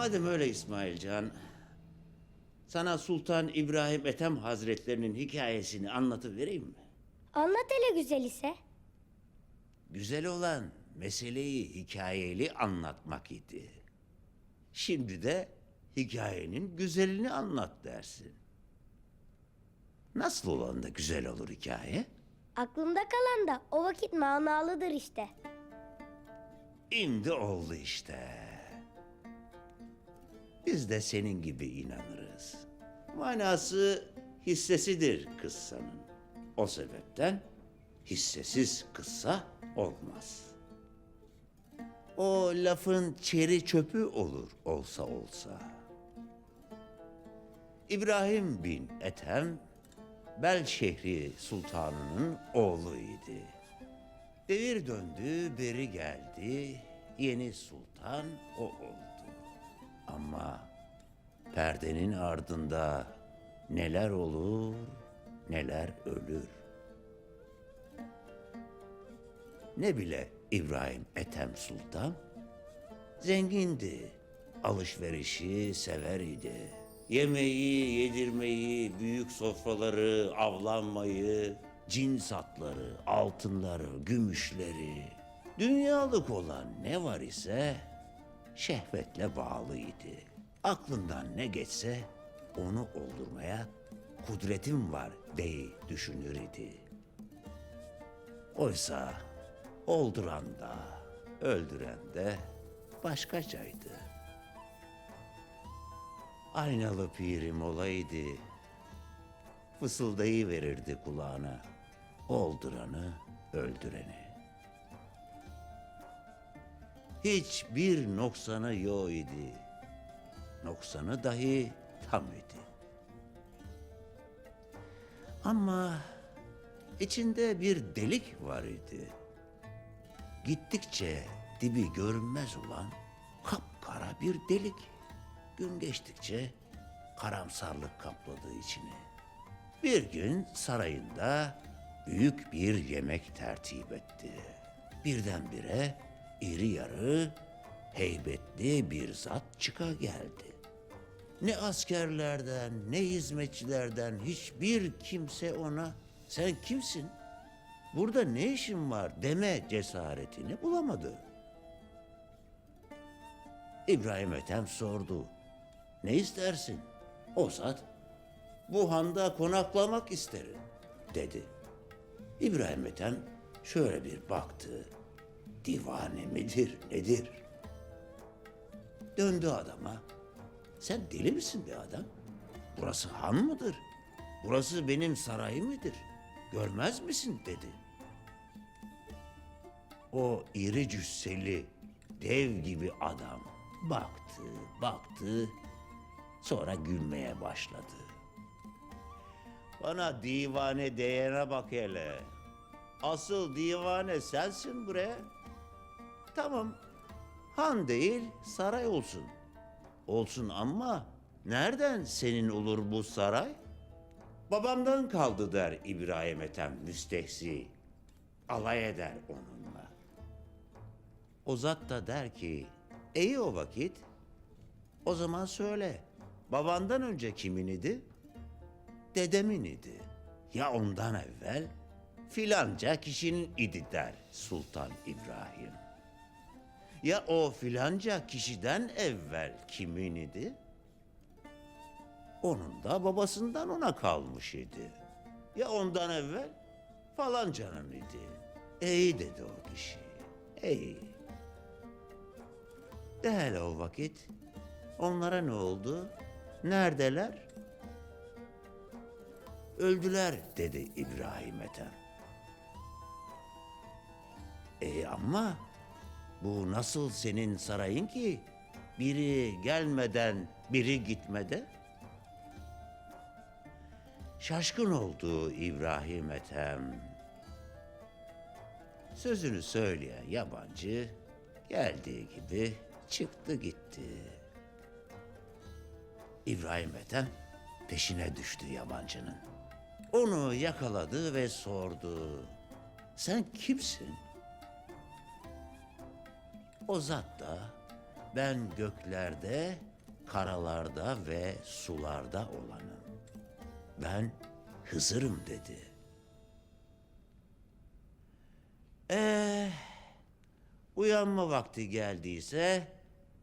Madem öyle İsmailcan, sana Sultan İbrahim Ethem Hazretlerinin hikayesini anlatıvereyim mi? Anlat hele güzel ise. Güzel olan meseleyi hikayeli anlatmak idi. Şimdi de hikayenin güzelini anlat dersin. Nasıl olan da güzel olur hikaye? Aklımda kalan da o vakit manalıdır işte. Şimdi oldu işte. Biz de senin gibi inanırız. Manası hissesidir kıssanın. O sebepten hissesiz kıssa olmaz. O lafın çeri çöpü olur olsa olsa. İbrahim bin Ethem, Bel şehri sultanının oğluydu. Devir döndü, beri geldi, yeni sultan o oldu. Ama perdenin ardında neler olur, neler ölür. Ne bile İbrahim Ethem Sultan? Zengindi, alışverişi sever idi. Yemeği, yedirmeyi, büyük sofraları, avlanmayı, cins atları, altınları, gümüşleri, dünyalık olan ne var ise şehvetle bağlıydı. Aklından ne geçse onu oldurmaya kudretim var diye düşünür idi. Oysa olduran da öldüren de başkacaydı. Aynalı pirim olaydı. Fısıldayı verirdi kulağına. Olduranı, öldüreni. Hiçbir noksanı yok idi. Noksanı dahi tam idi. Ama içinde bir delik var idi. Gittikçe dibi görünmez olan kapkara bir delik. Gün geçtikçe karamsarlık kapladı içini. Bir gün sarayında büyük bir yemek tertip etti. Birdenbire iri yarı, heybetli bir zat çıka geldi. Ne askerlerden, ne hizmetçilerden hiçbir kimse ona sen kimsin? Burada ne işin var deme cesaretini bulamadı. İbrahim Ethem sordu. Ne istersin? O zat, bu handa konaklamak isterim dedi. İbrahim Ethem şöyle bir baktı. Divane midir nedir? Döndü adama. Sen deli misin be adam? Burası han mıdır? Burası benim sarayım mıdır? Görmez misin dedi. O iri cüsseli, dev gibi adam baktı, baktı, sonra gülmeye başladı. Bana divane diyene bak hele. Asıl divane sensin bre. Tamam, han değil saray olsun. Olsun ama nereden senin olur bu saray? Babamdan kaldı der İbrahim Ethem müstehsi. Alay eder onunla. O zat da der ki, iyi o vakit. O zaman söyle, babandan önce kimin idi? Dedemin idi. Ya ondan evvel? Filanca kişinin idi der Sultan İbrahim. Ya o filanca kişiden evvel kimin idi? Onun da babasından ona kalmış idi. Ya ondan evvel falancanın idi. İyi dedi o kişi. İyi. De hele o vakit onlara ne oldu? Neredeler? Öldüler dedi İbrahim Ethem. E ama bu nasıl senin sarayın ki? Biri gelmeden biri gitmede? Şaşkın oldu İbrahim Ethem. Sözünü söyleyen yabancı geldiği gibi çıktı gitti. İbrahim Ethem peşine düştü yabancının. Onu yakaladı ve sordu. Sen kimsin? O zat da Ben göklerde, karalarda ve sularda olanım. Ben Hızır'ım dedi. Eh, uyanma vakti geldiyse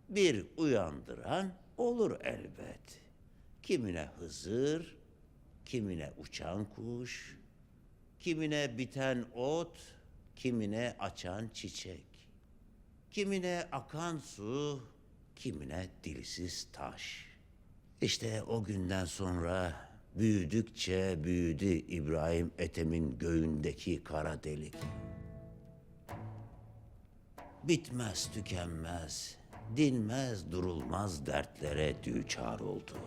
bir uyandıran olur elbet. Kimine Hızır, kimine uçan kuş, kimine biten ot, kimine açan çiçek, kimine akan su, kimine dilsiz taş. İşte o günden sonra büyüdükçe büyüdü İbrahim Ethem'in göğündeki kara delik. Bitmez tükenmez, dinmez durulmaz dertlere düçar oldu.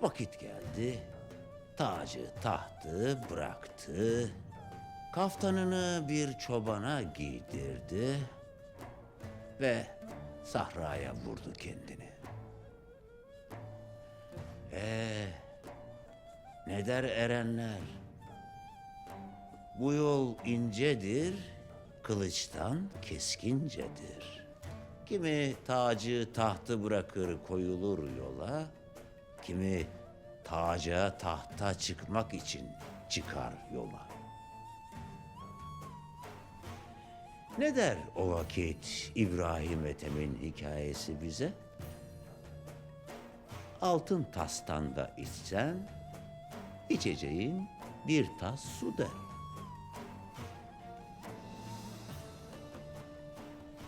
Vakit geldi, tacı tahtı bıraktı, kaftanını bir çobana giydirdi ve sahraya vurdu kendini. Ee, ne der erenler? Bu yol incedir, kılıçtan keskincedir. Kimi tacı tahtı bırakır koyulur yola, kimi taca tahta çıkmak için çıkar yola. Ne der o vakit İbrahim Ethem'in hikayesi bize? Altın tastan da içsen, içeceğin bir tas su der.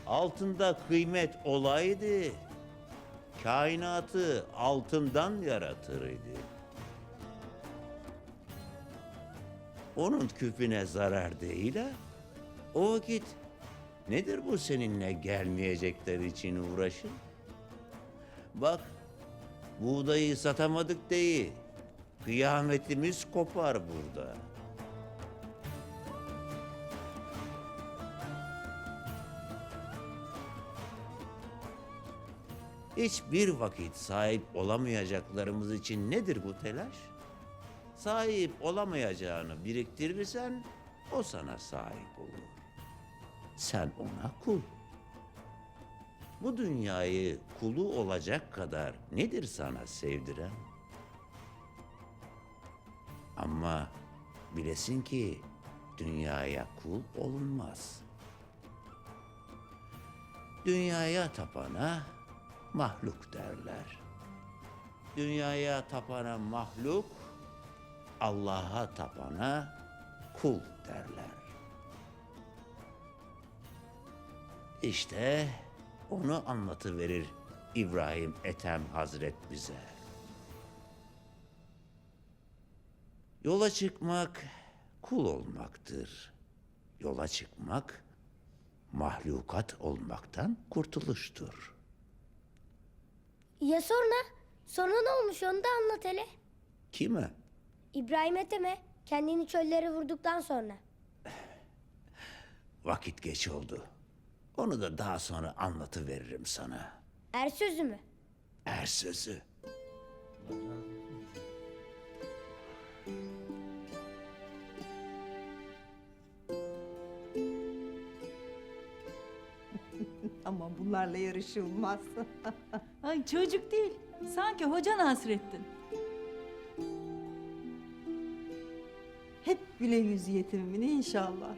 Altında kıymet olaydı, kainatı altından yaratır idi. Onun küpüne zarar değil ha. O vakit nedir bu seninle gelmeyecekler için uğraşın? Bak, buğdayı satamadık değil. Kıyametimiz kopar burada. Hiçbir vakit sahip olamayacaklarımız için nedir bu telaş? Sahip olamayacağını biriktirirsen o sana sahip olur. Sen ona kul. Bu dünyayı kulu olacak kadar nedir sana sevdiren? Ama bilesin ki dünyaya kul olunmaz. Dünyaya tapana mahluk derler. Dünyaya tapana mahluk, Allah'a tapana kul derler. İşte onu anlatıverir İbrahim Ethem Hazret bize. Yola çıkmak kul olmaktır. Yola çıkmak mahlukat olmaktan kurtuluştur. Ya sonra? Sonra ne olmuş onu da anlat hele. Kime? İbrahim Ethem'e kendini çöllere vurduktan sonra. Vakit geç oldu. Onu da daha sonra anlatıveririm sana. Er sözü mü? Er sözü. Ama bunlarla yarışılmaz. Ay çocuk değil. Sanki hoca Nasrettin. Hep güle yüz yetimimin inşallah.